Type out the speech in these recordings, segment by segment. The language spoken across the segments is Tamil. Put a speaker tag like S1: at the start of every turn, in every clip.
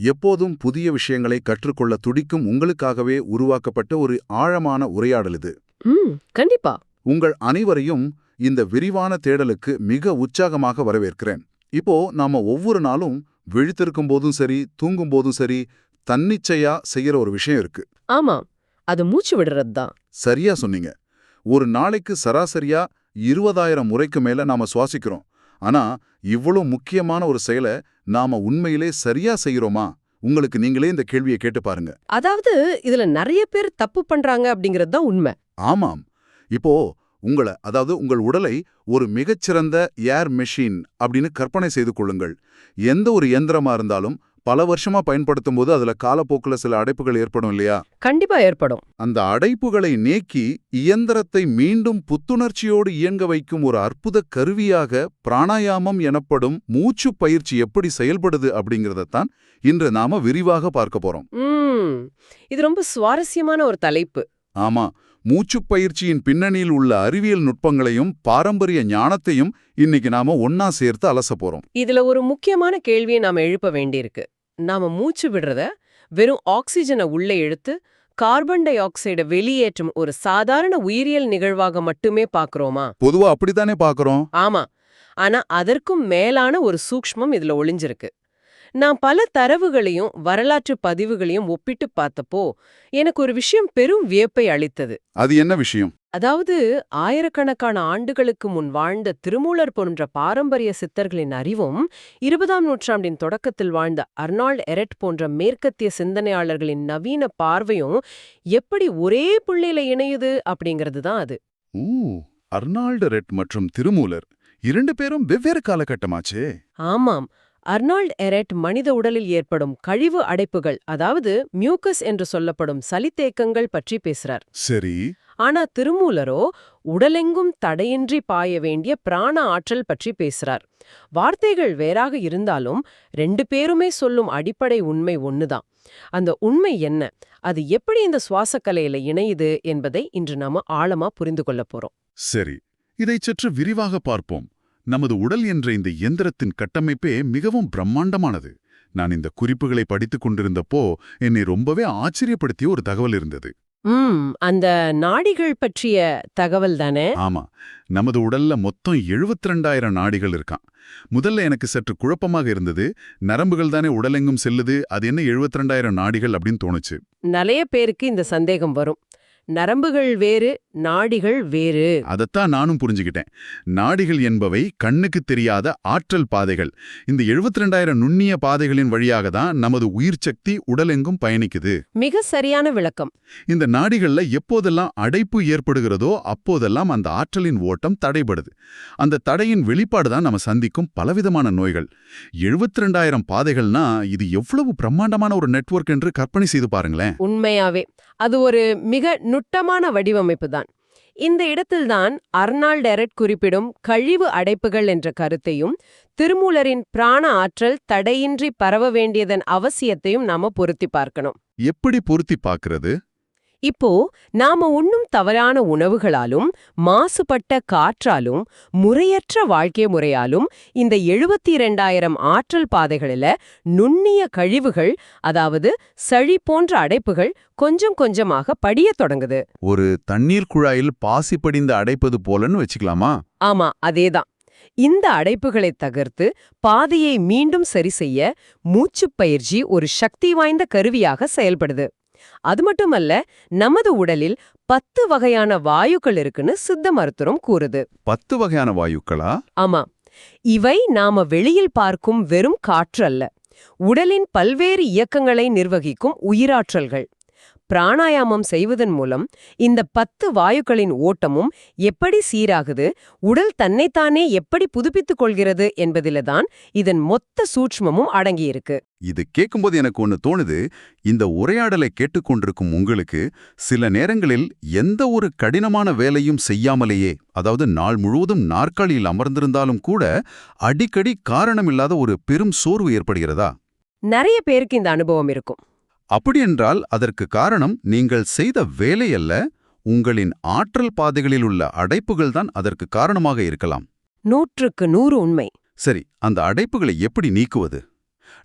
S1: எப்போதும் புதிய விஷயங்களை கற்றுக்கொள்ள துடிக்கும் உங்களுக்காகவே உருவாக்கப்பட்ட ஒரு ஆழமான உரையாடல் இது.
S2: கண்டிப்பா.
S1: உங்கள் அனைவரையும் இந்த விரிவான தேடலுக்கு மிக உற்சாகமாக வரவேற்கிறேன். இப்போ நாம ஒவ்வொரு நாளும் விழித்திருக்கும் போதும் சரி தூங்கும் போதும் சரி தன்னிச்சையா செய்யற ஒரு விஷயம் இருக்கு.
S2: ஆமாம் அது மூச்சு விடுறது தான்.
S1: சரியா சொன்னீங்க. ஒரு நாளைக்கு சராசரியா இருபதாயிரம் முறைக்கு மேல நாம சுவாசிக்கிறோம். ஆனா இவ்வளவு முக்கியமான ஒரு செயலை நாம உண்மையிலே சரியா செய்யறோமா உங்களுக்கு நீங்களே இந்த கேள்வியை கேட்டு பாருங்க.
S2: அதாவது இதுல நிறைய பேர் தப்பு பண்றாங்க அப்படிங்கிறது தான் உண்மை.
S1: ஆமாம். இப்போ உங்களை அதாவது உங்கள் உடலை ஒரு மிகச்சிறந்த ஏர் மெஷின் அப்படின்னு கற்பனை செய்து கொள்ளுங்கள். எந்த ஒரு இயந்திரமா இருந்தாலும் பல வருஷமா பயன்படுத்தும் போது அதுல காலப்போக்குல சில அடைப்புகள் ஏற்படும் இல்லையா?
S2: கண்டிப்பா ஏற்படும்.
S1: அந்த அடைப்புகளை நீக்கி இயந்திரத்தை மீண்டும் புத்துணர்ச்சியோடு இயங்க வைக்கும் ஒரு அற்புத கருவியாக பிராணாயாமம் எனப்படும் மூச்சு பயிற்சி எப்படி செயல்படுது அப்படிங்கறதத்தான் இன்று நாம விரிவாக பார்க்க போறோம்.
S2: இது ரொம்ப சுவாரஸ்யமான ஒரு தலைப்பு.
S1: ஆமா. மூச்சுப் பயிற்சியின் பின்னணியில் உள்ள அறிவியல் நுட்பங்களையும் பாரம்பரிய ஞானத்தையும் இன்னைக்கு நாம ஒன்னா சேர்த்து அலச போறோம்.
S2: இதுல ஒரு முக்கியமான கேள்வியை நாம எழுப்ப வேண்டியிருக்கு. நாம மூச்சு விடுறத வெறும் ஆக்சிஜனை உள்ளே இழுத்து கார்பன் டை ஆக்சைடை வெளியேற்றும் ஒரு சாதாரண உயிரியல் நிகழ்வாக மட்டுமே பார்க்கறோமா
S1: பொதுவா அப்படித்தானே பாக்குறோம்.
S2: ஆமா. ஆனா அதற்கும் மேலான ஒரு சூக்ஷ்மம் இதுல ஒளிஞ்சிருக்கு. நான் பல தரவுகளையும் வரலாற்று பதிவுகளையும் ஒப்பிட்டு பார்த்தப்போ எனக்கு ஒரு விஷயம் பெரும் வியப்பை அளித்தது.
S1: அது என்ன விஷயம்?
S2: அதாவது ஆயிரக்கணக்கான ஆண்டுகளுக்கு முன் வாழ்ந்த திருமூலர் போன்ற பாரம்பரிய சித்தர்களின் அறிவும் இருபதாம் நூற்றாண்டின் தொடக்கத்தில் வாழ்ந்த அர்னால்ட் எரெட் போன்ற மேற்கத்திய சிந்தனையாளர்களின் நவீன பார்வையும் எப்படி ஒரே புள்ளையில இணையுது அப்படிங்கிறது தான் அது.
S1: ஊ அர்னால்டு ரெட் மற்றும் திருமூலர் இரண்டு பேரும் வெவ்வேறு காலகட்டமாச்சே.
S2: ஆமாம். அர்னால்ட் எரெட் மனித உடலில் ஏற்படும் கழிவு அடைப்புகள் அதாவது மியூக்கஸ் என்று சொல்லப்படும் சளித்தேக்கங்கள் பற்றி பேசுறார்.
S1: சரி.
S2: ஆனா திருமூலரோ உடலெங்கும் தடையின்றி பாய வேண்டிய பிராண ஆற்றல் பற்றி பேசுறார். வார்த்தைகள் வேறாக இருந்தாலும் ரெண்டு பேருமே சொல்லும் அடிப்படை உண்மை ஒண்ணுதான். அந்த உண்மை என்ன? அது எப்படி இந்த சுவாசக்கலையில இணையுது என்பதை இன்று நாம ஆழமா புரிந்து கொள்ளப் போறோம்.
S1: சரி இதைச் சற்று விரிவாக பார்ப்போம். நமது உடல் என்ற இந்த இயந்திரத்தின் கட்டமைப்பே மிகவும் பிரம்மாண்டமானது. நான் இந்த குறிப்புகளை படித்துக் கொண்டிருந்தப்போ என்னை ரொம்பவே ஆச்சரியப்படுத்திய ஒரு தகவல் இருந்தது.
S2: அந்த நாடிகள் பற்றிய தகவல் தானே?
S1: ஆமா நமது உடல்ல மொத்தம் 72000 நாடிகள் இருக்கான் முதல்ல எனக்கு சற்று குழப்பமாக இருந்தது. நரம்புகள் தானே உடலெங்கும் செல்லுது அது என்ன 72000 நாடிகள் அப்படின்னு தோணுச்சு.
S2: நிறைய பேருக்கு இந்த சந்தேகம் வரும். நரம்புகள் வேறு நாடிகள் வேறு.
S1: அதைத்தான் நானும் புரிஞ்சுக்கிட்டேன். நாடிகள் என்பவை கண்ணுக்கு தெரியாத ஆற்றல் பாதைகள். இந்த 72000 நுண்ணிய பாதைகளின் வழியாக தான் நமது உயிர் சக்தி உடலெங்கும் பயணிக்குது.
S2: மிக சரியான விளக்கம்.
S1: இந்த நாடிகள்ல எப்போதெல்லாம் அடைப்பு ஏற்படுகிறதோ அப்போதெல்லாம் அந்த ஆற்றலின் ஓட்டம் தடைபடுது. அந்த தடையின் வெளிப்பாடு தான் நம்ம சந்திக்கும் பலவிதமான நோய்கள். 72000 பாதைகள்னா இது எவ்வளவு பிரம்மாண்டமான ஒரு நெட்வொர்க் என்று கற்பனை செய்து பாருங்களேன்.
S2: உண்மையாவே அது ஒரு மிக நுட்டமான வடிவமைப்பு தான். இந்த இடத்தில்தான் அர்னால்ட் எரெட் குறிப்பிடும் கழிவு அடைப்புகள் என்ற கருத்தையும் திருமூலரின் பிராண ஆற்றல் தடையின்றி பரவ வேண்டியதன் அவசியத்தையும் நாம பொருத்தி பார்க்கணும்.
S1: எப்படி பொருத்தி பார்க்கிறது?
S2: இப்போ நாம உண்ணும் தவறான உணவுகளாலும் மாசுபட்ட காற்றாலும் முறையற்ற வாழ்க்கை முறையாலும் இந்த எழுபத்தி இரண்டாயிரம் ஆற்றல் பாதைகளில நுண்ணிய கழிவுகள் அதாவது சளி போன்ற அடைப்புகள் கொஞ்சம் கொஞ்சமாக படியத் தொடங்குது.
S1: ஒரு தண்ணீர் குழாயில் பாசி படிந்து அடைப்பது போலன்னு வச்சுக்கலாமா?
S2: ஆமா அதேதான். இந்த அடைப்புகளை தகர்த்து பாதையை மீண்டும் சரி செய்ய மூச்சுப் பயிற்சி ஒரு சக்தி வாய்ந்த கருவியாக செயல்படுது. அது மட்டுமல்ல நமது உடலில் பத்து வகையான வாயுக்கள் இருக்குன்னு சித்த மருத்துவம் கூறுது.
S1: பத்து வகையான வாயுக்களா?
S2: ஆமா. இவை நாம வெளியில் பார்க்கும் வெறும் காற்று அல்ல உடலின் பல்வேறு இயக்கங்களை நிர்வகிக்கும் உயிராற்றல்கள். பிராணாயாமம் செய்வதன் மூலம் இந்த பத்து வாயுக்களின் ஓட்டமும் எப்படி சீராகுது உடல் தன்னைத்தானே எப்படி புதுப்பித்துக் கொள்கிறது என்பதில்தான் இதன் மொத்த சூட்ச்மமும் அடங்கியிருக்கு.
S1: இது கேட்கும்போது எனக்கு ஒன்று தோணுது. இந்த உரையாடலை கேட்டுக்கொண்டிருக்கும் உங்களுக்கு சில நேரங்களில் எந்த ஒரு கடினமான வேலையும் செய்யாமலேயே அதாவது நாள் முழுவதும் நாற்காலியில் அமர்ந்திருந்தாலும் கூட அடிக்கடி காரணமில்லாத ஒரு பெரும் சோர்வு ஏற்படுகிறதா?
S2: நிறைய பேருக்கு இந்த அனுபவம் இருக்கும்.
S1: அப்படியென்றால் அதற்கு காரணம் நீங்கள் செய்த வேலையல்ல உங்களின் ஆற்றல் பாதைகளில் உள்ள அடைப்புகள் தான் அதற்கு காரணமாக இருக்கலாம்.
S2: நூற்றுக்கு நூறு உண்மை.
S1: சரி அந்த அடைப்புகளை எப்படி நீக்குவது?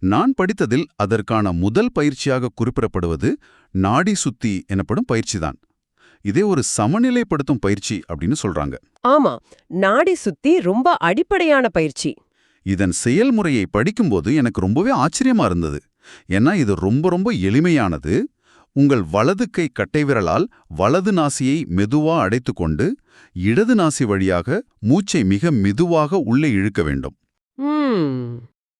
S1: நான் படித்ததில் அதற்கான முதல் பயிற்சியாக குறிப்பிடப்படுவது நாடி சுத்தி எனப்படும் பயிற்சிதான். இதே ஒரு சமநிலைப்படுத்தும் பயிற்சி அப்படின்னு சொல்றாங்க.
S2: ஆமா நாடி சுத்தி ரொம்ப அடிப்படையான பயிற்சி.
S1: இதன் செயல்முறையை படிக்கும்போது எனக்கு ரொம்பவே ஆச்சரியமா இருந்தது. ஏன்னா இது ரொம்ப ரொம்ப எளிமையானது. உங்கள் வலது கை கட்டைவிரலால் வலது நாசியை மெதுவா அடைத்துக்கொண்டு இடது நாசி வழியாக மூச்சை மிக மெதுவாக உள்ளே இழுக்க வேண்டும்.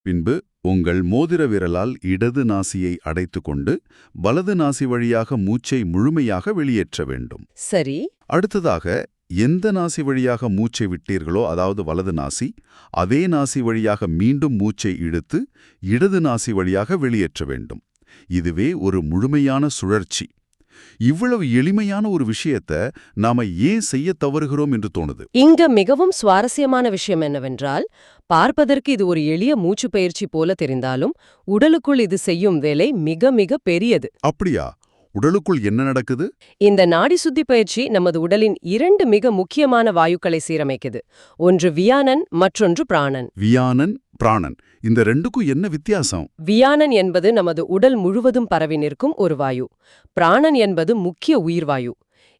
S1: பின்பு உங்கள் மோதிர விரலால் இடது நாசியை அடைத்துக்கொண்டு வலது நாசி வழியாக மூச்சை முழுமையாக வெளியேற்ற வேண்டும்.
S2: சரி.
S1: அடுத்ததாக எந்த நாசி வழியாக மூச்சை விட்டீர்களோ அதாவது வலது நாசி அதே நாசி வழியாக மீண்டும் மூச்சை இழுத்து இடது நாசி வழியாக வெளியேற்ற வேண்டும். இதுவே ஒரு முழுமையான சுழற்சி. இவ்வளவு எளிமையான ஒரு விஷயத்த நாம ஏன் செய்ய தவறுகிறோம் என்று தோணுது?
S2: இங்க மிகவும் சுவாரஸ்யமான விஷயம் என்னவென்றால் பார்ப்பதற்கு இது ஒரு எளிய மூச்சு பயிற்சி போல தெரிந்தாலும் உடலுக்குள் இது செய்யும் வேலை மிக மிக பெரியது.
S1: அப்படியா? உடலுக்குள் என்ன நடக்குது?
S2: இந்த நாடி சுத்தி பயிற்சி நமது உடலின் இரண்டு மிக முக்கியமான வாயுக்களை சீரமைக்குது. ஒன்று வியானன் மற்றொன்று பிராணன்.
S1: வியானன் பிராணன். இந்த ரெண்டுக்கும் என்ன வித்தியாசம்?
S2: வியானன் என்பது நமது உடல் முழுவதும் பரவி நிற்கும் ஒரு வாயு. பிராணன் என்பது முக்கிய உயிர்வாயு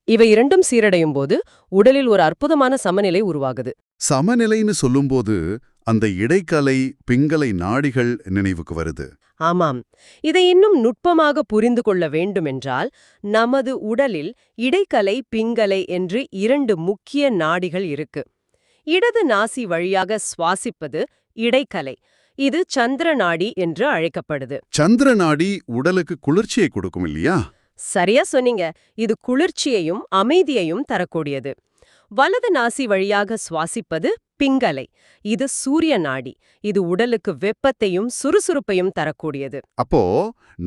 S2: இவை இரண்டும் சீரடையும் போது உடலில் ஒரு அற்புதமான சமநிலை உருவாகுது.
S1: சமநிலைன்னு சொல்லும்போது அந்த இடைக்கலை பிங்கலை நாடிகள் நினைவுக்கு வருது.
S2: ஆமாம். இதை இன்னும் நுட்பமாக புரிந்து கொள்ள வேண்டுமென்றால் நமது உடலில் இடைக்கலை பிங்கலை என்று இரண்டு முக்கிய நாடிகள் இருக்கு. இடது நாசி வழியாக சுவாசிப்பது இடைக்கலை. இது சந்திர நாடி என்று அழைக்கப்படுது.
S1: சந்திர நாடி உடலுக்கு குளிர்ச்சியை கொடுக்கும் இல்லையா?
S2: சரியா சொன்னீங்க. இது குளிர்ச்சியையும் அமைதியையும் தரக்கூடியது. வலது நாசி வழியாக சுவாசிப்பது பிங்கலை. இது சூரிய நாடி. இது உடலுக்கு வெப்பத்தையும் சுறுசுறுப்பையும் தரக்கூடியது.
S1: அப்போ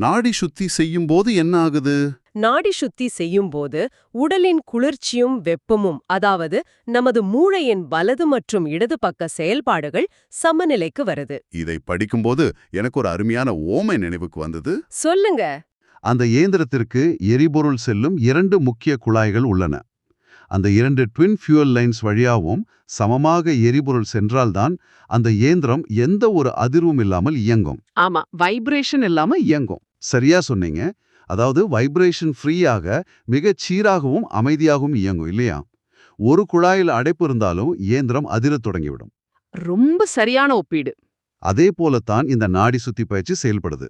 S1: நாடி சுத்தி செய்யும் போது என்ன ஆகுது?
S2: நாடி சுத்தி செய்யும்போது உடலின் குளிர்ச்சியும் வெப்பமும் அதாவது நமது மூளையின் வலது மற்றும் இடது பக்க செயல்பாடுகள் சமநிலைக்கு வருது.
S1: இதை படிக்கும்போது எனக்கு ஒரு அருமையான ஓமை நினைவுக்கு வந்தது.
S2: சொல்லுங்க.
S3: அந்த இயந்திரத்திற்கு எரிபொருள் செல்லும் இரண்டு முக்கிய குழாய்கள் உள்ளன. அந்த இரண்டு ட்வின் ஃபியூயல் லைன்ஸ் வழியாகவும் சமமாக எரிபொருள் சென்றால்தான் அந்த இயந்திரம் எந்த ஒரு அதிர்வும் இல்லாமல் இயங்கும்.
S4: ஆமா வைப்ரேஷன் இல்லாம
S3: இயங்கும். சரியா சொன்னீங்க. அதாவது வைப்ரேஷன் ஃப்ரீயாக மிகச் சீராகவும் அமைதியாகவும் இயங்கும் இல்லையா? ஒரு குழாயில் அடைப்பு இருந்தாலும் இயந்திரம் அதிரத் தொடங்கிவிடும்.
S4: ரொம்ப சரியான ஒப்பீடு.
S3: அதே போலத்தான் இந்த நாடி சுத்தி பயிற்சி செயல்படுது.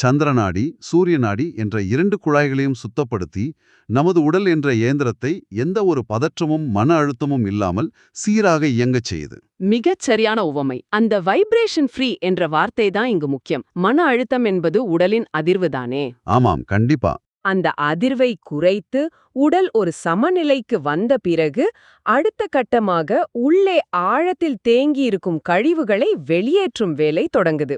S3: சந்திர நாடி சூரிய நாடி என்ற இரண்டு குழாய்களையும் சுத்தப்படுத்தி நமது உடல் என்ற இயந்திரத்தை எந்த ஒரு பதற்றமும் மன அழுத்தமும் இல்லாமல் சீராக இயங்கச் செய்யுது.
S4: மிகச் சரியான உவமை. அந்த வைப்ரேஷன் ஃப்ரீ என்ற வார்த்தை தான் இங்கு முக்கியம். மன அழுத்தம் என்பது உடலின் அதிர்வு தானே?
S3: ஆமாம் கண்டிப்பா.
S2: அந்த அதிர்வை குறைத்து உடல் ஒரு சமநிலைக்கு வந்த பிறகு அடுத்த கட்டமாக உள்ளே ஆழத்தில் தேங்கி இருக்கும் கழிவுகளை வெளியேற்றும் வேலை தொடங்குது.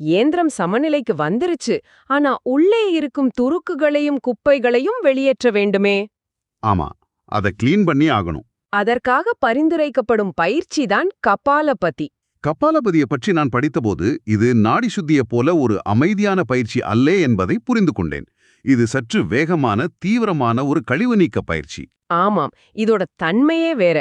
S2: இயந்திரம் சமநிலைக்கு வந்துருச்சு. ஆனா உள்ளே இருக்கும் துருக்குகளையும் குப்பைகளையும் வெளியேற்ற வேண்டுமே.
S3: ஆமா அதை க்ளீன் பண்ணி ஆகணும்.
S2: அதற்காக பரிந்துரைக்கப்படும் பயிற்சிதான் கபாலபதி.
S3: கபாலபதியை பற்றி நான் படித்தபோது இது நாடி சுத்திய போல ஒரு அமைதியான பயிற்சி அல்லே என்பதை புரிந்து கொண்டேன். இது சற்று வேகமான தீவிரமான ஒரு கழிவு நீக்க பயிற்சி.
S2: ஆமாம் இதோட தன்மையே வேற.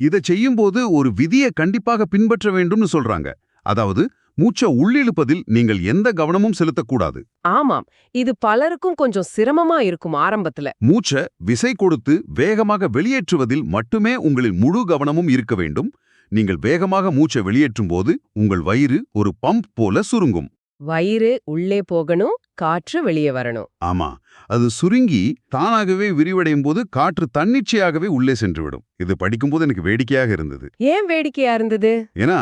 S3: இதை செய்யும்போது ஒரு விதியை கண்டிப்பாக பின்பற்ற வேண்டும்னு சொல்றாங்க. அதாவது மூச்சை உள்ளிழுப்பதில் நீங்கள் எந்த கவனமும் செலுத்தக்கூடாது.
S2: ஆமாம் இது பலருக்கும் கொஞ்சம் சிரமமா இருக்கும் ஆரம்பத்துல.
S3: மூச்சை விசை கொடுத்து வேகமாக வெளியேற்றுவதில் மட்டுமே உங்களின் முழு கவனமும் இருக்க வேண்டும். நீங்கள் வேகமாக மூச்சை வெளியேற்றும் போது உங்கள் வயிறு ஒரு பம்ப் போல சுருங்கும்.
S2: வயிறு உள்ளே போகணும் காற்று வெளியே வரணும்.
S3: ஆமா அது சுருங்கி தானாகவே விரிவடையும் போது காற்று தன்னிச்சையாகவே உள்ளே சென்றுவிடும் இது படிக்கும்போது எனக்கு வேடிக்கையாக இருந்தது.
S2: ஏன் வேடிக்கையா இருந்தது?
S3: ஏன்னா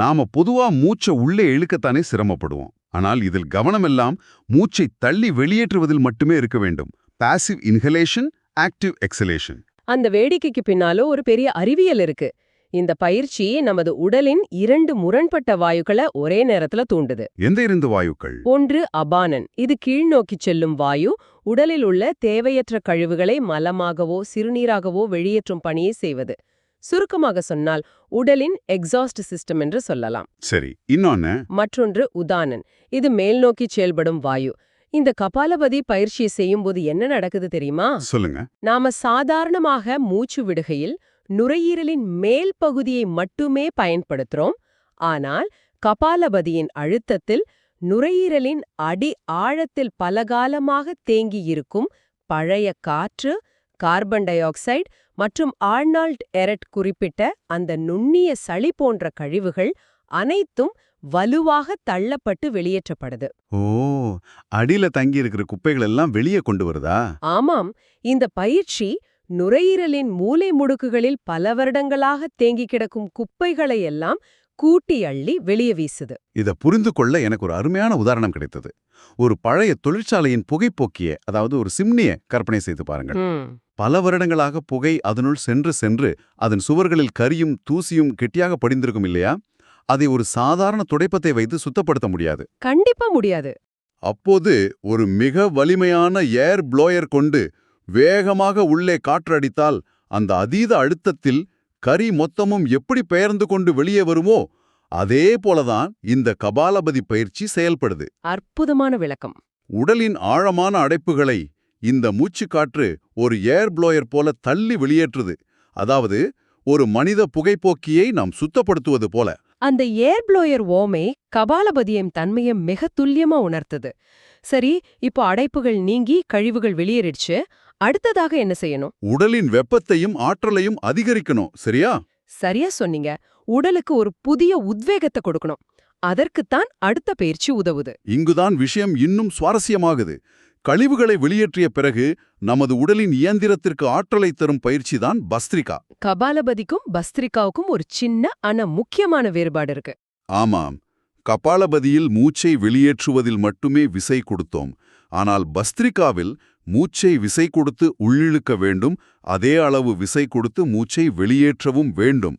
S3: நாம பொதுவா மூச்சை உள்ளே இழுக்கத்தானே சிரமப்படுவோம். ஆனால் இதில் கவனமெல்லாம் மூச்சை தள்ளி வெளியேற்றுவதில் மட்டுமே இருக்க வேண்டும். பாசிவ் இன்ஹலேஷன் ஆக்டிவ் எக்ஸலேஷன்
S2: அந்த வேடிக்கைக்கு பின்னால ஒரு பெரிய அறிவியல் இருக்கு. இந்த பயிற்சி நமது உடலின் இரண்டு முரண்பட்ட வாயுக்களை ஒரே நேரத்துல தூண்டுது.
S3: எந்த இருந்து வாயுக்கள்?
S2: ஒன்று அபானன். இது கீழ்நோக்கி செல்லும் வாயு. உடலில் உள்ள தேவையற்ற கழிவுகளை மலமாகவோ சிறுநீராகவோ வெளியேற்றும் பணியை செய்வது. சுருக்கமாக சொன்னால் உடலின் எக்ஸாஸ்ட் சிஸ்டம் என்று சொல்லலாம்.
S3: சரி இன்னொன்னு.
S2: மற்றொன்று உதானன். இது மேல்நோக்கி செயல்படும் வாயு. இந்த கபாலபதி பயிற்சியை செய்யும்போது என்ன நடக்குது தெரியுமா?
S3: சொல்லுங்க.
S2: நாம சாதாரணமாக மூச்சு விடுகையில் நுரையீரலின் மேல் பகுதியை மட்டுமே பயன்படுத்துறோம். ஆனால் கபாலபதியின் அழுத்தத்தில் நுரையீரலின் அடி ஆழத்தில் பலகாலமாக தேங்கியிருக்கும் பழைய காற்று கார்பன் டை ஆக்சைடு மற்றும் ஆர்னால்ட் எரட் குறிப்பிட்ட அந்த நுண்ணிய சளி போன்ற கழிவுகள் அனைத்தும் வலுவாக தள்ளப்பட்டு வெளியேற்றப்படுது.
S1: ஓ அடியில தங்கி இருக்கிற குப்பைகள் எல்லாம் வெளியே கொண்டு வருதா?
S2: ஆமாம் இந்த பயிற்சி நுரையீரலின் மூலை முடுக்குகளில் பல வருடங்களாக தேங்கி கிடக்கும் குப்பைகளை எல்லாம் கூட்டி அள்ளி வெளியே வீசுது.
S1: இத புரிந்து கொள்ள எனக்கு ஒரு அருமையான உதாரணம் கிடைத்தது. ஒரு பழைய தொழிற்சாலையின் புகைப்போக்கிய அதாவது ஒரு சிம்னிய கற்பனை செய்து பாருங்கள். பல வருடங்களாக புகை அதனுள் சென்று சென்று அதன் சுவர்களில் கரியும் தூசியும் கெட்டியாக படிந்திருக்கும் இல்லையா? அதை ஒரு சாதாரண துடைப்பத்தை வைத்து சுத்தப்படுத்த முடியாது.
S2: கண்டிப்பா முடியாது.
S1: அப்போது ஒரு மிக வலிமையான ஏர் ப்ளோயர் கொண்டு வேகமாக உள்ளே காற்றடித்தால் அந்த அதீத அழுத்தத்தில் கரி மொத்தமும் எப்படி பெயர்ந்து கொண்டு வெளியே வருமோ அதே போலதான் இந்த கபாலபதி பயிற்சி செயல்படுது.
S2: அற்புதமான விளக்கம்.
S1: உடலின் ஆழமான அடைப்புகளை இந்த மூச்சுக்காற்று ஒரு ஏர் ப்ளோயர் போல தள்ளி வெளியேற்றுது. அதாவது ஒரு மனித புகைப்போக்கியை நாம் சுத்தப்படுத்துவது போல.
S2: அந்த ஏர் ப்ளோயர் ஓமை கபாலபதியம் தன்மையை மிக துல்லியமா உணர்த்துது. சரி இப்போ அடைப்புகள் நீங்கி கழிவுகள் வெளியேறிடுச்சு. அடுத்ததாக என்ன செய்யணும்?
S1: உடலின் வெப்பத்தையும் ஆற்றலையும் அதிகரிக்கணும் சரியா?
S2: சரியா சொன்னீங்க. உடலுக்கு ஒரு புதிய உத்வேகத்தை கொடுக்கணும். அதற்குத்தான் அடுத்த பயிற்சி உதவுது.
S1: இங்குதான் விஷயம் இன்னும் சுவாரஸ்யமாகுது. கழிவுகளை வெளியேற்றிய பிறகு நமது உடலின் இயந்திரத்திற்கு ஆற்றலை தரும் பயிற்சிதான் பஸ்திரிகா.
S2: கபாலபதிக்கும் பஸ்திரிகாவுக்கும் ஒரு சின்ன ஆனா முக்கியமான வேறுபாடு இருக்கு.
S1: ஆமாம். கபாலபதியில் மூச்சை வெளியேற்றுவதில் மட்டுமே விசை கொடுத்தோம். ஆனால் பஸ்திரிகாவில் மூச்சை விசை கொடுத்து உள்ளிழுக்க வேண்டும் அதே அளவு விசை கொடுத்து மூச்சை வெளியேற்றவும் வேண்டும்.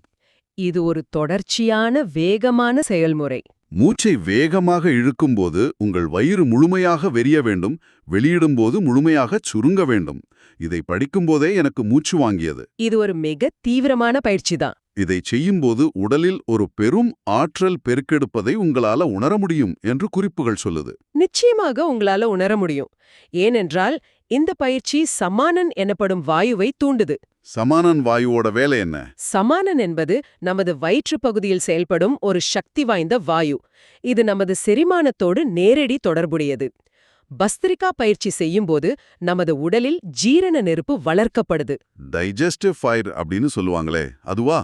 S2: இது ஒரு தொடர்ச்சியான வேகமான செயல்முறை.
S1: மூச்சை வேகமாக இழுக்கும்போது உங்கள் வயிறு முழுமையாக வெறிய வேண்டும் வெளியிடும்போது முழுமையாகச் சுருங்க வேண்டும். இதை படிக்கும்போதே எனக்கு மூச்சு வாங்கியது.
S2: இது ஒரு மிக தீவிரமான பயிற்சி தான்
S1: இதை செய்யும்போது உடலில் ஒரு பெரும் ஆற்றல் பெருக்கெடுப்பதை உங்களால உணர முடியும் என்று குறிப்புகள் சொல்லுது.
S2: நிச்சயமாக உங்களால உணர முடியும். ஏனென்றால் இந்த பயிற்சி சமானன் எனப்படும் வாயுவை தூண்டுது.
S1: சமானன் வாயுவோட வேலை என்ன?
S2: சமானன் என்பது நமது வயிற்றுப் பகுதியில் செயல்படும் ஒரு சக்தி வாய்ந்த வாயு. இது நமது செரிமானத்தோடு நேரடி தொடர்புடையது. பஸ்திரிகா பயிற்சி செய்யும்போது நமது உடலில் ஜீரண நெருப்பு வளர்க்கப்படுது.
S1: டைஜஸ்டிவ் ஃபயர் அப்படின்னு சொல்லுவாங்களே அதுவா?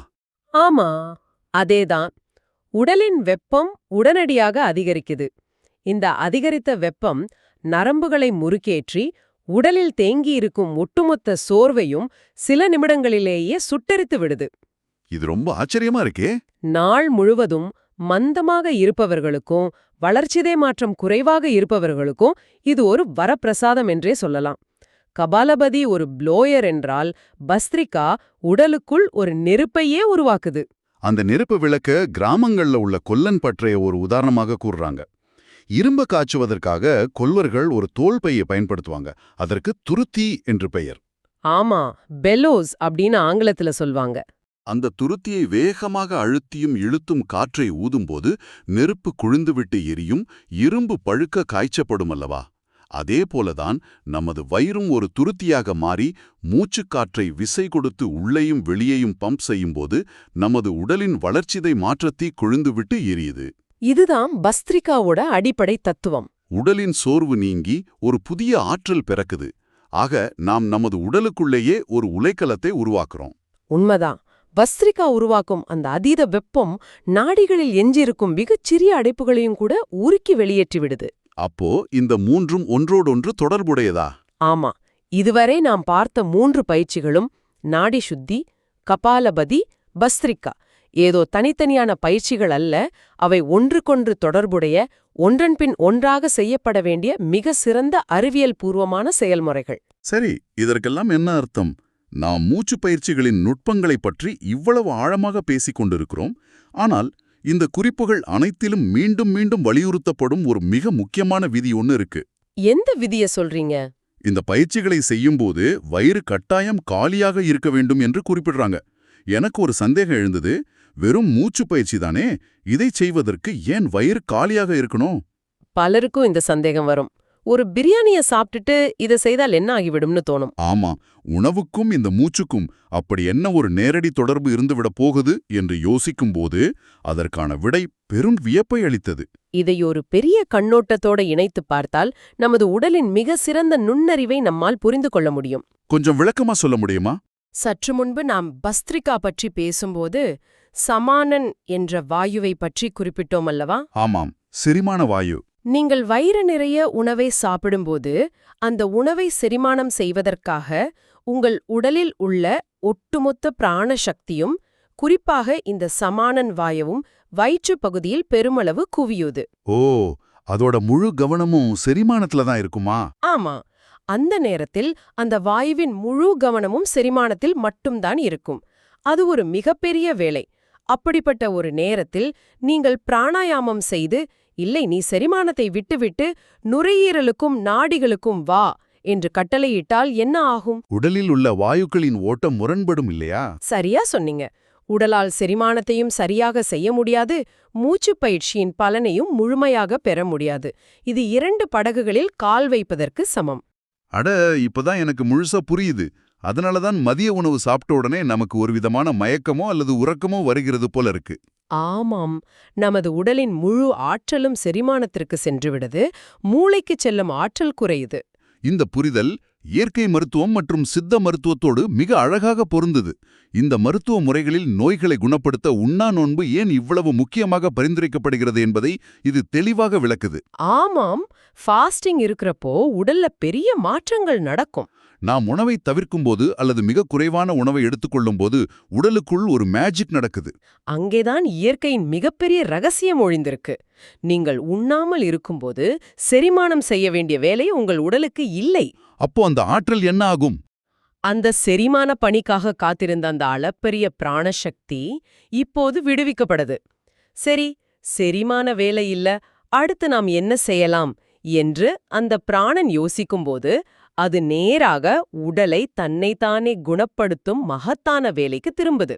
S2: ஆமா அதேதான். உடலின் வெப்பம் உடனடியாக அதிகரிக்குது. இந்த அதிகரித்த வெப்பம் நரம்புகளை முறுக்கேற்றி உடலில் தேங்கியிருக்கும் ஒட்டுமொத்த சோர்வையும் சில நிமிடங்களிலேயே சுட்டெரித்து விடுது.
S1: இது ரொம்ப ஆச்சரியமா இருக்கே.
S2: நாள் முழுவதும் மந்தமாக இருப்பவர்களுக்கும் வளர்ச்சிதை மாற்றம் குறைவாக இருப்பவர்களுக்கும் இது ஒரு வரப்பிரசாதம் என்றே சொல்லலாம். கபாலபதி ஒரு ப்ளோயர் என்றால் பஸ்திரிகா உடலுக்குள் ஒரு நெருப்பையே உருவாக்குது.
S1: அந்த நெருப்பு விளக்க கிராமங்கள்ல உள்ள கொல்லன் பற்றைய ஒரு உதாரணமாக கூறுறாங்க. இரும்ப காய்ச்சுவதற்காக கொல்வர்கள் ஒரு தோல் பையை பயன்படுத்துவாங்க. அதற்கு துருத்தி என்று பெயர்.
S2: ஆமா பெலோஸ் அப்படின்னு ஆங்கிலத்துல சொல்வாங்க.
S1: அந்த துருத்தியை வேகமாக அழுத்தியும் இழுத்தும் காற்றை ஊதும்போது நெருப்பு குழிந்துவிட்டு எரியும் இரும்பு பழுக்க காய்ச்சப்படும் அல்லவா அதே போலதான் நமது வயிறும் ஒரு துருத்தியாக மாறி மூச்சுக்காற்றை விசை கொடுத்து உள்ளேயும் வெளியேயும் பம்ப் செய்யும்போது நமது உடலின் வளர்ச்சிதை மாற்றத்தை கொழுந்துவிட்டு எரியுது.
S2: இதுதான் பஸ்திரிகாவோட அடிப்படை தத்துவம்.
S1: உடலின் சோர்வு நீங்கி ஒரு புதிய ஆற்றல் பிறக்குது. ஆக நாம் நமது உடலுக்குள்ளேயே ஒரு உலைக்கலத்தை உருவாக்குறோம்.
S2: உண்மைதான். பஸ்திரிகா உருவாக்கும் அந்த அதீத வெப்பம் நாடிகளில் எஞ்சியிருக்கும் மிகச்சிறிய அடைப்புகளையும் கூட உருக்கி வெளியேற்றி விடுது
S1: அப்போ இந்த மூன்றும் ஒன்றோடொன்று தொடர்புடையதா?
S2: ஆமா. இதுவரை நாம் பார்த்த மூன்று பயிற்சிகளும் நாடி சுத்தி கபாலபதி பஸ்திரிகா ஏதோ தனித்தனியான பயிற்சிகள் அல்ல அவை ஒன்றுக்கொன்று தொடர்புடைய ஒன்றன்பின் ஒன்றாக செய்யப்பட வேண்டிய மிக சிறந்த அறிவியல் பூர்வமான செயல்முறைகள்.
S1: சரி இதற்கெல்லாம் என்ன அர்த்தம்? நாம் மூச்சு பயிற்சிகளின் நுட்பங்களைப் பற்றி இவ்வளவு ஆழமாக பேசிக் கொண்டிருக்கிறோம் ஆனால் இந்த குறிப்புகள் அனைத்திலும் மீண்டும் மீண்டும் வலியுறுத்தப்படும் ஒரு மிக முக்கியமான விதி ஒன்னு இருக்கு.
S2: எந்த விதிய சொல்றீங்க?
S1: இந்த பயிற்சிகளை செய்யும்போது வயிறு கட்டாயம் காலியாக இருக்க வேண்டும் என்று குறிப்பிடுறாங்க. எனக்கு ஒரு சந்தேகம் எழுந்தது. வெறும் மூச்சு பயிற்சி தானே? இதை செய்வதற்கு ஏன் வயிறு காலியாக இருக்கணும்?
S2: பலருக்கும் இந்த சந்தேகம் வரும். ஒரு பிரியாணிய சாப்பிட்டுட்டு இதை செய்தால் என்ன ஆகிவிடும்னு தோணும்?
S1: ஆமா உணவுக்கும் இந்த மூச்சுக்கும் அப்படி என்ன ஒரு நேரடி தொடர்பு இருந்துவிடப் போகுது என்று யோசிக்கும்போது அதற்கான விடை பெரும் வியப்பை அளித்தது.
S2: இதை ஒரு பெரிய கண்ணோட்டத்தோட இணைத்து பார்த்தால் நமது உடலின் மிக சிறந்த நுண்ணறிவை நம்மால் புரிந்து கொள்ள முடியும்.
S1: கொஞ்சம் விளக்கமா சொல்ல முடியுமா?
S2: சற்று முன்பு நாம் பஸ்திரிகா பற்றி பேசும்போது சமானன் என்ற வாயுவை பற்றி குறிப்பிட்டோம் அல்லவா?
S1: ஆமாம் செரிமான வாயு.
S2: நீங்கள் வயிறு நிறைய உணவை சாப்பிடும்போது அந்த உணவை செரிமானம் செய்வதற்காக உங்கள் உடலில் உள்ள ஒட்டுமொத்த பிராண சக்தியும் குறிப்பாக இந்த சமானன் வாயுவும் வயிற்றுப் பகுதியில் பெருமளவு குவியுது.
S1: ஓ அதோட முழு கவனமும் செரிமானத்துல தான் இருக்குமா?
S2: ஆமா அந்த நேரத்தில் அந்த வாயுவின் முழு கவனமும் செரிமானத்தில் மட்டும்தான் இருக்கும். அது ஒரு மிகப்பெரிய வேலை. அப்படிப்பட்ட ஒரு நேரத்தில் நீங்கள் பிராணாயாமம் செய்து இல்லை நீ செரிமானத்தை விட்டுவிட்டு நுரையீரலுக்கும் நாடிகளுக்கும் வா என்று கட்டளையிட்டால் என்ன ஆகும்?
S1: உடலில் உள்ள வாயுக்களின் ஓட்டம் முரண்படும் இல்லையா?
S2: சரியா சொன்னீங்க. உடலால் செரிமானத்தையும் சரியாக செய்ய முடியாது. மூச்சுப் பயிற்சியின் பலனையும் முழுமையாக பெற முடியாது. இது இரண்டு படகுகளில் கால் வைப்பதற்கு சமம்.
S1: அட இப்பதான் எனக்கு முழுசா புரியுது. அதனாலதான் மதிய உணவு சாப்பிட்ட உடனே நமக்கு ஒரு விதமான மயக்கமோ அல்லது உறக்கமோ வருகிறது போல இருக்கு.
S2: ஆமாம். நமது உடலின் முழு ஆற்றலும் செரிமானத்திற்கு சென்றுவிடுது மூளைக்குச் செல்லும் ஆற்றல் குறையுது.
S1: இந்த புரிதல் இயற்கை மருத்துவம் மற்றும் சித்த மருத்துவத்தோடு மிக அழகாக பொருந்தது. இந்த மருத்துவ முறைகளில் நோய்களை குணப்படுத்த உண்ணா நோன்பு ஏன் இவ்வளவு முக்கியமாக பரிந்துரைக்கப்படுகிறது என்பதை இது தெளிவாக விளக்குது.
S2: ஆமாம். ஃபாஸ்டிங் இருக்கிறப்போ உடல்ல பெரிய மாற்றங்கள் நடக்கும்.
S1: நாம் உணவை தவிர்க்கும்போது அல்லது மிக குறைவான உணவை எடுத்துக்கொள்ளும்போது உடலுக்குள் ஒரு மேஜிக் நடக்குது.
S2: அங்கேதான் இயற்கையின் மிகப்பெரிய ரகசியம் ஒழிந்திருக்கு. நீங்கள் உண்ணாமல் இருக்கும்போது செரிமானம் செய்ய வேண்டிய வேலை உங்கள் உடலுக்கு இல்லை.
S1: அப்போ அந்த ஆற்றல் என்ன ஆகும்?
S2: அந்த செரிமான பணிக்காக காத்திருந்த அந்த அளப்பரிய பிராணசக்தி இப்போது விடுவிக்கப்படுது. சரி செரிமான வேலை இல்ல அடுத்து நாம் என்ன செய்யலாம்? என்று அந்த பிராணன் யோசிக்கும்போது அது நேராக உடலை தன்னைத்தானே குணப்படுத்தும் மகத்தான வேலைக்கு திரும்புது.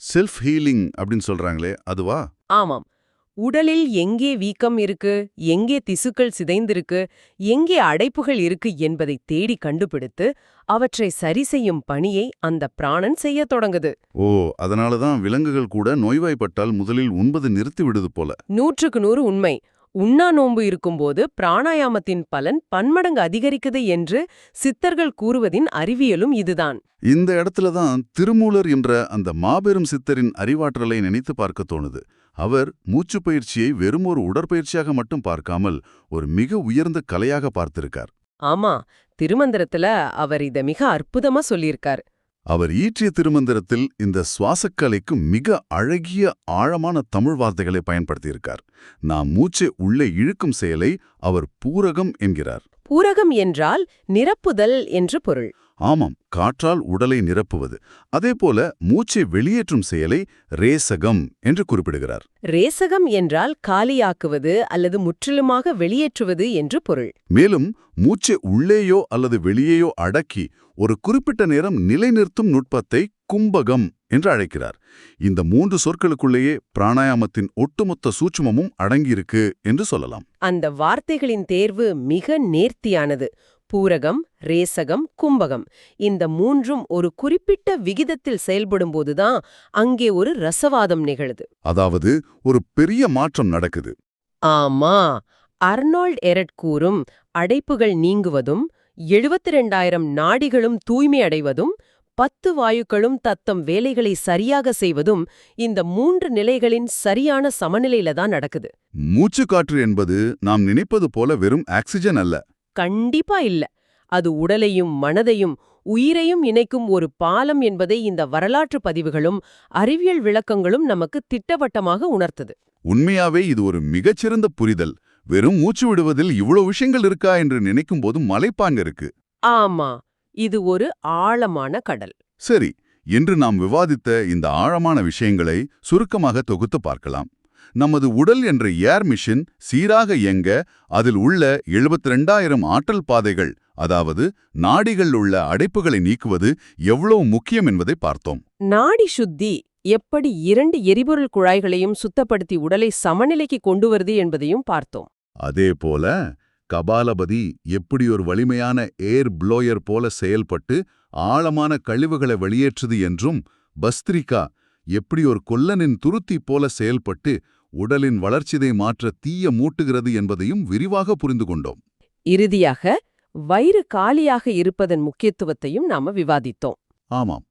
S1: செல்ஃப் ஹீலிங் அப்படின்னு சொல்றாங்களே அதுவா?
S2: ஆமாம். உடலில் எங்கே வீக்கம் இருக்கு எங்கே திசுக்கள் சிதைந்திருக்கு எங்கே அடைப்புகள் இருக்கு என்பதை தேடி கண்டுபிடித்து அவற்றை சரி செய்யும் பணியை அந்த பிராணன் செய்யத் தொடங்குது.
S1: ஓ அதனால தான் விலங்குகள் கூட நோய்வாய்ப்பட்டால் முதலில் உண்பது நிறுத்தி விடுது போல.
S2: நூற்றுக்கு நூறு உண்மை. உண்ணா நோன்பு இருக்கும்போது பிராணாயாமத்தின் பலன் பன்மடங்கு அதிகரிக்குது என்று சித்தர்கள் கூறுவதின் அறிவியலும் இதுதான்.
S1: இந்த இடத்துல தான் திருமூலர் என்ற அந்த மாபெரும் சித்தரின் அறிவாற்றலை நினைத்து பார்க்க தோணுது. அவர் மூச்சுப் பயிற்சியை வெறும் ஒரு உடற்பயிற்சியாக மட்டும் பார்க்காமல் ஒரு மிக உயர்ந்த கலையாக பார்த்திருக்கார்.
S2: ஆமா திருமந்திரத்துல அவர் இத மிக அற்புதமா சொல்லியிருக்கார்.
S1: அவர் ஈற்றிய திருமந்திரத்தில் இந்த சுவாசக்கலைக்கு மிக அழகிய ஆழமான தமிழ் வார்த்தைகளை பயன்படுத்தியிருக்கார். நாம் மூச்சை உள்ளே இழுக்கும் செயலை அவர் பூரகம் என்கிறார்.
S2: பூரகம் என்றால் நிரப்புதல் என்று பொருள்.
S1: ஆமாம் காற்றால் உடலை நிரப்புவது. அதேபோல மூச்சை வெளியேற்றும் செயலை ரேசகம் என்று குறிப்பிடுகிறார்.
S2: ரேசகம் என்றால் காலியாக்குவது அல்லது முற்றிலுமாக வெளியேற்றுவது என்று பொருள்.
S1: மேலும் மூச்சை உள்ளேயோ அல்லது வெளியேயோ அடக்கி ஒரு குறிப்பிட்ட நேரம் நிலைநிறுத்தும் நுட்பத்தை கும்பகம் என்று அழைக்கிறார். இந்த மூன்று சொற்களுக்குள்ளேயே பிராணாயாமத்தின் ஒட்டுமொத்த சூட்சுமமும் அடங்கியிருக்கு என்று சொல்லலாம்.
S2: அந்த வார்த்தைகளின் தேர்வு மிக நேர்த்தியானது. பூரகம் ரேசகம் கும்பகம். இந்த மூன்றும் ஒரு குறிப்பிட்ட விகிதத்தில் செயல்படும்போதுதான் அங்கே ஒரு ரசவாதம் நிகழுது.
S1: அதாவது ஒரு பெரிய மாற்றம் நடக்குது.
S2: ஆமா. அர்னால்ட் எரட் கூறும் அடைப்புகள் நீங்குவதும் எழுபத்தி ரெண்டாயிரம் நாடிகளும் தூய்மை அடைவதும் பத்து வாயுக்களும் தத்தம் வேலைகளை சரியாக செய்வதும் இந்த மூன்று நிலைகளின் சரியான சமநிலையில தான் நடக்குது.
S1: மூச்சுக்காற்று என்பது நாம் நினைப்பது போல வெறும் ஆக்சிஜன் அல்ல.
S2: கண்டிப்பா இல்ல. அது உடலையும் மனதையும் உயிரையும் இணைக்கும் ஒரு பாலம் என்பதை இந்த வரலாற்று பதிவுகளும் அறிவியல் விளக்கங்களும் நமக்கு திட்டவட்டமாக உணர்த்துது.
S1: உண்மையாவே இது ஒரு மிகச்சிறந்த புரிதல். வெறும் மூச்சு விடுவதில் இவ்வளவு விஷயங்கள் இருக்கா என்று நினைக்கும் போது மலைப்பாங்க இருக்கு.
S2: ஆமா இது ஒரு ஆழமான கடல்.
S1: சரி இன்று நாம் விவாதித்த இந்த ஆழமான விஷயங்களை சுருக்கமாக தொகுத்து பார்க்கலாம். நமது உடல் என்ற ஏர் மிஷின் சீராக இயங்க அதில் உள்ள 72000 ஆற்றல் பாதைகள் அதாவது நாடிகள் உள்ள அடைப்புகளை நீக்குவது எவ்வளவு முக்கியம் என்பதை பார்த்தோம்.
S2: நாடி சுத்தி எப்படி இரண்டு எரிபொருள் குழாய்களையும் சுத்தப்படுத்தி உடலை சமநிலைக்கு கொண்டு வருது என்பதையும் பார்த்தோம்.
S1: அதே போல கபாலபதி எப்படி ஒரு வலிமையான ஏர் ப்ளோயர் போல செயல்பட்டு ஆழமான கழிவுகளை வெளியேற்றுது என்றும் பஸ்திரிகா எப்படி ஒரு கொல்லனின் துருத்தி போல செயல்பட்டு உடலின் வளர்ச்சிதை மாற்ற தீய மூட்டுகிறது என்பதையும் விரிவாக புரிந்து கொண்டோம்.
S2: இறுதியாக வயிறு காலியாக இருப்பதன் முக்கியத்துவத்தையும் நாம விவாதித்தோம்.
S1: ஆமாம்.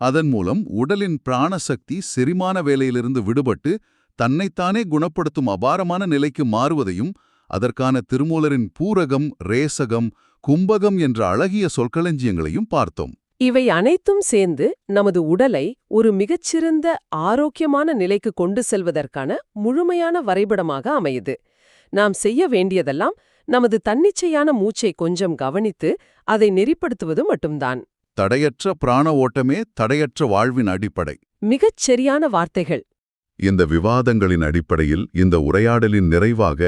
S1: அதன் மூலம் உடலின் பிராணசக்தி செரிமான வேலையிலிருந்து விடுபட்டு தன்னைத்தானே குணப்படுத்தும் அபாரமான நிலைக்கு மாறுவதையும் அதற்கான திருமூலரின் பூரகம் ரேசகம் கும்பகம் என்ற அழகிய சொற்களஞ்சியங்களையும் பார்த்தோம்.
S2: இவை அனைத்தும் சேர்ந்து நமது உடலை ஒரு மிகச்சிறந்த ஆரோக்கியமான நிலைக்கு கொண்டு செல்வதற்கான முழுமையான வரைபடமாக அமையுது. நாம் செய்ய வேண்டியதெல்லாம் நமது தன்னிச்சையான மூச்சை கொஞ்சம் கவனித்து அதை நெறிப்படுத்துவது மட்டும்தான்.
S1: தடையற்ற பிராண ஓட்டமே தடையற்ற வாழ்வின் அடிப்படை.
S2: மிகச் சரியான வார்த்தைகள்.
S1: இந்த விவாதங்களின் அடிப்படையில் இந்த உரையாடலின் நிறைவாக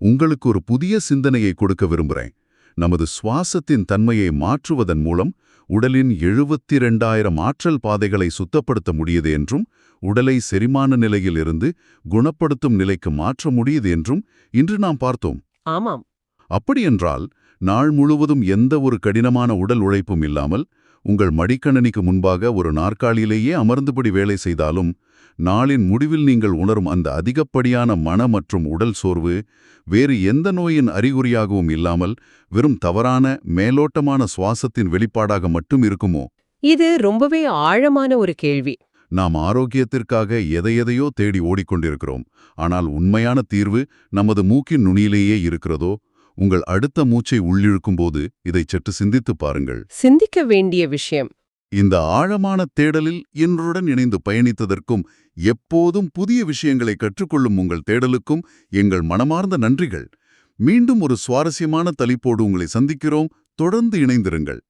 S1: உங்களுக்கு ஒரு புதிய சிந்தனையை கொடுக்க விரும்புகிறேன் நமது சுவாசத்தின் தன்மையை மாற்றுவதன் மூலம் உடலின் எழுபத்தி ரெண்டாயிரம் ஆற்றல் பாதைகளை சுத்தப்படுத்த முடியுது என்றும் உடலை செரிமான நிலையில் இருந்து குணப்படுத்தும் நிலைக்கு மாற்ற முடியுது என்றும் இன்று நாம் பார்த்தோம்.
S2: ஆமாம்.
S1: அப்படியென்றால் நாள் முழுவதும் எந்த ஒரு கடினமான உடல் உழைப்பும் இல்லாமல் உங்கள் மடிக்கணனிக்கு முன்பாக ஒரு நாற்காலியிலேயே அமர்ந்துபடி வேலை செய்தாலும் நாளின் முடிவில் நீங்கள் உணரும் அந்த அதிகப்படியான மன மற்றும் உடல் சோர்வு வேறு எந்த நோயின் அறிகுறியாகவும் இல்லாமல் வெறும் தவறான மேலோட்டமான சுவாசத்தின் வெளிப்பாடாக மட்டும் இருக்குமோ?
S2: இது ரொம்பவே ஆழமான ஒரு கேள்வி.
S1: நாம் ஆரோக்கியத்திற்காக எதையெதையோ தேடி ஓடிக்கொண்டிருக்கிறோம். ஆனால் உண்மையான தீர்வு நமது மூக்கின் நுனியிலேயே இருக்கிறதோ? உங்கள் அடுத்த மூச்சை உள்ளிழுக்கும்போது இதை சற்று சிந்தித்துப் பாருங்கள்.
S2: சிந்திக்க வேண்டிய விஷயம்.
S1: இந்த ஆழமான தேடலில் இன்றுடன் இணைந்து பயணித்ததற்கும் எப்போதும் புதிய விஷயங்களை கற்றுக்கொள்ளும் உங்கள் தேடலுக்கும் எங்கள் மனமார்ந்த நன்றிகள். மீண்டும் ஒரு சுவாரஸ்யமான தலைப்போடு உங்களை சந்திக்கிறோம். தொடர்ந்து இணைந்திருங்கள்.